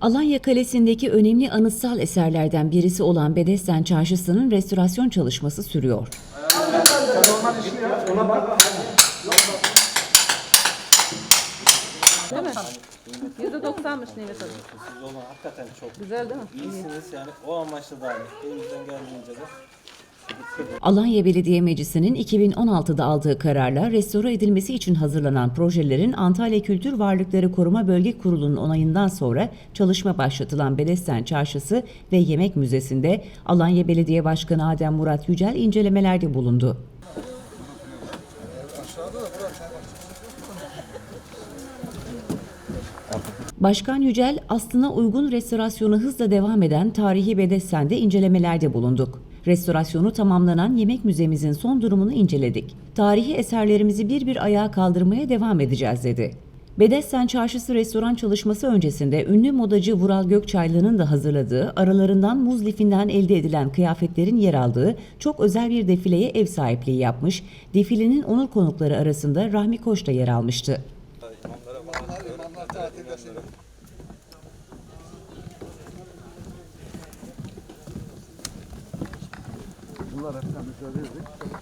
Alanya Kalesi'ndeki önemli anıtsal eserlerden birisi olan Bedesten Çarşısı'nın restorasyon çalışması sürüyor. Değil mi? Yüzde doksanmış Nimet Hanım. Siz onu hakikaten çok Güzel değil mi? iyisiniz yani o amaçla da hani elimizden geldiğince de Alanya Belediye Meclisi'nin 2016'da aldığı kararla restore edilmesi için hazırlanan projelerin Antalya Kültür Varlıkları Koruma Bölge Kurulu'nun onayından sonra çalışma başlatılan Bedesten Çarşısı ve Yemek Müzesi'nde Alanya Belediye Başkanı Adem Murat Yücel incelemelerde bulundu. Başkan Yücel, aslına uygun restorasyonu hızla devam eden tarihi Bedesten'de incelemelerde bulunduk. Restorasyonu tamamlanan yemek müzemizin son durumunu inceledik. Tarihi eserlerimizi bir bir ayağa kaldırmaya devam edeceğiz dedi. Bedesten Çarşısı restoran çalışması öncesinde ünlü modacı Vural Gökçaylı'nın da hazırladığı, aralarından muz lifinden elde edilen kıyafetlerin yer aldığı çok özel bir defileye ev sahipliği yapmış, defilenin onur konukları arasında Rahmi Koç da yer almıştı. kullanarak mücadele edip